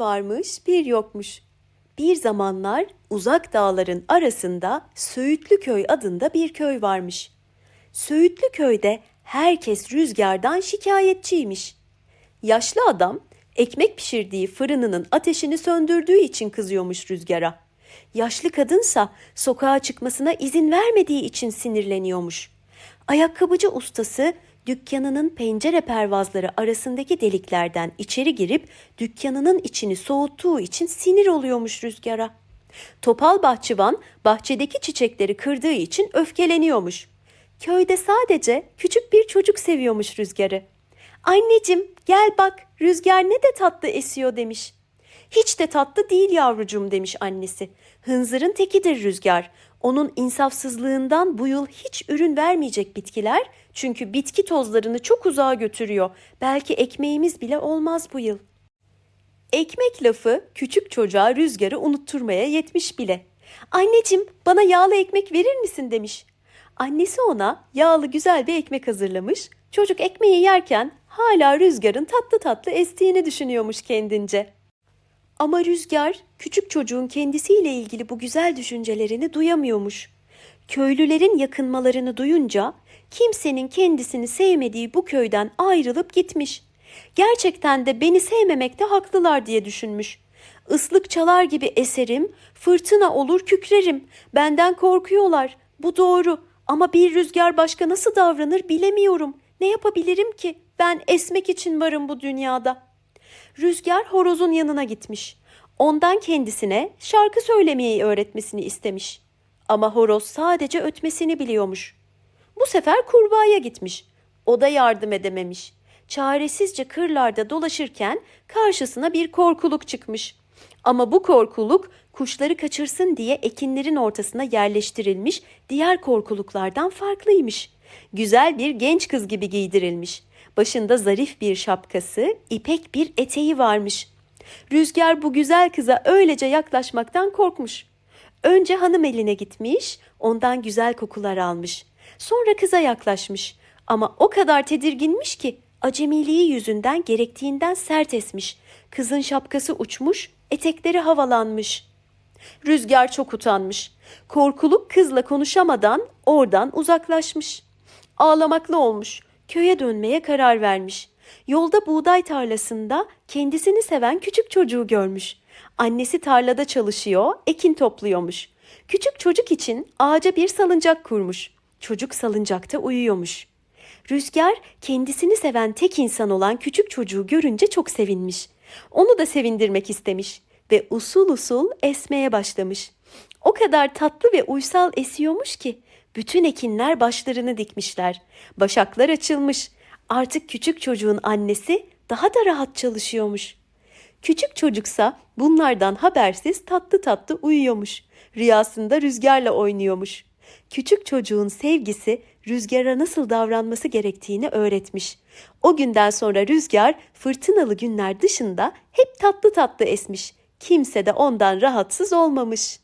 varmış, bir yokmuş. Bir zamanlar uzak dağların arasında Söğütlü Köy adında bir köy varmış. Söğütlü köyde herkes rüzgardan şikayetçiymiş. Yaşlı adam ekmek pişirdiği fırınının ateşini söndürdüğü için kızıyormuş rüzgara. Yaşlı kadınsa sokağa çıkmasına izin vermediği için sinirleniyormuş. Ayakkabıcı ustası dükkanının pencere pervazları arasındaki deliklerden içeri girip dükkanının içini soğuttuğu için sinir oluyormuş rüzgara. Topal bahçıvan bahçedeki çiçekleri kırdığı için öfkeleniyormuş. Köyde sadece küçük bir çocuk seviyormuş rüzgarı. Anneciğim gel bak rüzgar ne de tatlı esiyor demiş. Hiç de tatlı değil yavrucuğum demiş annesi. Hınzırın tekidir rüzgar. Onun insafsızlığından bu yıl hiç ürün vermeyecek bitkiler çünkü bitki tozlarını çok uzağa götürüyor. Belki ekmeğimiz bile olmaz bu yıl. Ekmek lafı küçük çocuğa rüzgarı unutturmaya yetmiş bile. Anneciğim bana yağlı ekmek verir misin demiş. Annesi ona yağlı güzel bir ekmek hazırlamış. Çocuk ekmeği yerken hala rüzgarın tatlı tatlı estiğini düşünüyormuş kendince. Ama Rüzgar küçük çocuğun kendisiyle ilgili bu güzel düşüncelerini duyamıyormuş. Köylülerin yakınmalarını duyunca kimsenin kendisini sevmediği bu köyden ayrılıp gitmiş. Gerçekten de beni sevmemekte haklılar diye düşünmüş. Islık çalar gibi eserim, fırtına olur kükrerim. Benden korkuyorlar. Bu doğru ama bir rüzgar başka nasıl davranır bilemiyorum. Ne yapabilirim ki? Ben esmek için varım bu dünyada.'' Rüzgar horozun yanına gitmiş. Ondan kendisine şarkı söylemeyi öğretmesini istemiş. Ama horoz sadece ötmesini biliyormuş. Bu sefer kurbağaya gitmiş. O da yardım edememiş. Çaresizce kırlarda dolaşırken karşısına bir korkuluk çıkmış. Ama bu korkuluk kuşları kaçırsın diye ekinlerin ortasına yerleştirilmiş diğer korkuluklardan farklıymış. Güzel bir genç kız gibi giydirilmiş. Başında zarif bir şapkası, ipek bir eteği varmış. Rüzgar bu güzel kıza öylece yaklaşmaktan korkmuş. Önce hanım eline gitmiş, ondan güzel kokular almış. Sonra kıza yaklaşmış. Ama o kadar tedirginmiş ki acemiliği yüzünden gerektiğinden sert esmiş. Kızın şapkası uçmuş, etekleri havalanmış. Rüzgar çok utanmış. Korkuluk kızla konuşamadan oradan uzaklaşmış. Ağlamaklı olmuş köye dönmeye karar vermiş. Yolda buğday tarlasında kendisini seven küçük çocuğu görmüş. Annesi tarlada çalışıyor, ekin topluyormuş. Küçük çocuk için ağaca bir salıncak kurmuş. Çocuk salıncakta uyuyormuş. Rüzgar kendisini seven tek insan olan küçük çocuğu görünce çok sevinmiş. Onu da sevindirmek istemiş ve usul usul esmeye başlamış. O kadar tatlı ve uysal esiyormuş ki bütün ekinler başlarını dikmişler. Başaklar açılmış. Artık küçük çocuğun annesi daha da rahat çalışıyormuş. Küçük çocuksa bunlardan habersiz tatlı tatlı uyuyormuş. Rüyasında rüzgarla oynuyormuş. Küçük çocuğun sevgisi rüzgara nasıl davranması gerektiğini öğretmiş. O günden sonra rüzgar fırtınalı günler dışında hep tatlı tatlı esmiş. Kimse de ondan rahatsız olmamış.